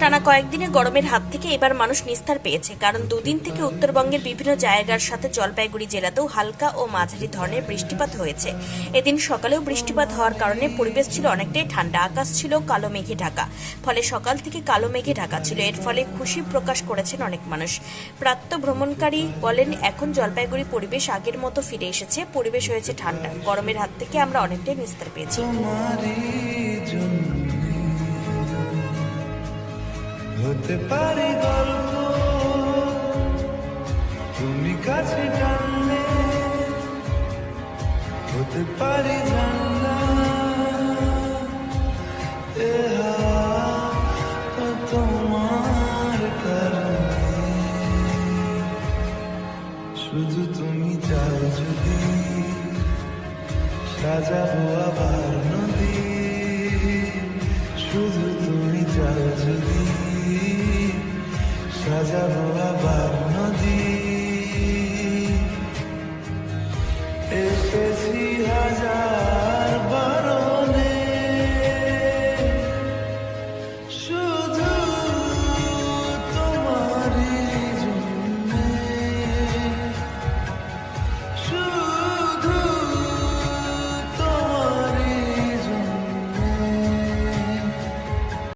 টানা কয়েকদিনে গরমের হাত থেকে এবার মানুষ নিস্তার পেয়েছে, কারণ দুদিন থেকে উত্তরবঙ্গের বিভিন্ন জায়গার সাথে জলপাইগুড়ি জেলাতেও হালকা ও মাঝারি ধরনের বৃষ্টিপাত হয়েছে। এদিন সকালেও বৃষ্টিপাত হওয়ার কারণে পরিবেশ ছিল অনেকটাই ঠান্ডা, আকাশ ছিল কালো মেঘে ঢাকা। ফলে সকাল থেকে কালো মেঘে ঢাকা ছিল, এর ফলে খুশি প্রকাশ করেছেন অনেক মানুষ। প্রাত্য ভ্রমণকারী বলেন, এখন জলপাইগুড়ি পরিবেশ আগের মতো ফিরে এসেছে, পরিবেশ হয়েছে ঠান্ডা। গরমের হাত থেকে আমরা অনেকটাই নিস্তার পেয়েছি। হতে পারি গল্প। তুমি কাছে টানলে, হতে পারি জানলা। তোমার কারণে। শুধু তুমি চাও যদি সাজাবো আবার নদী। শুধু তুমি চাও যদি সাজাবো আবার।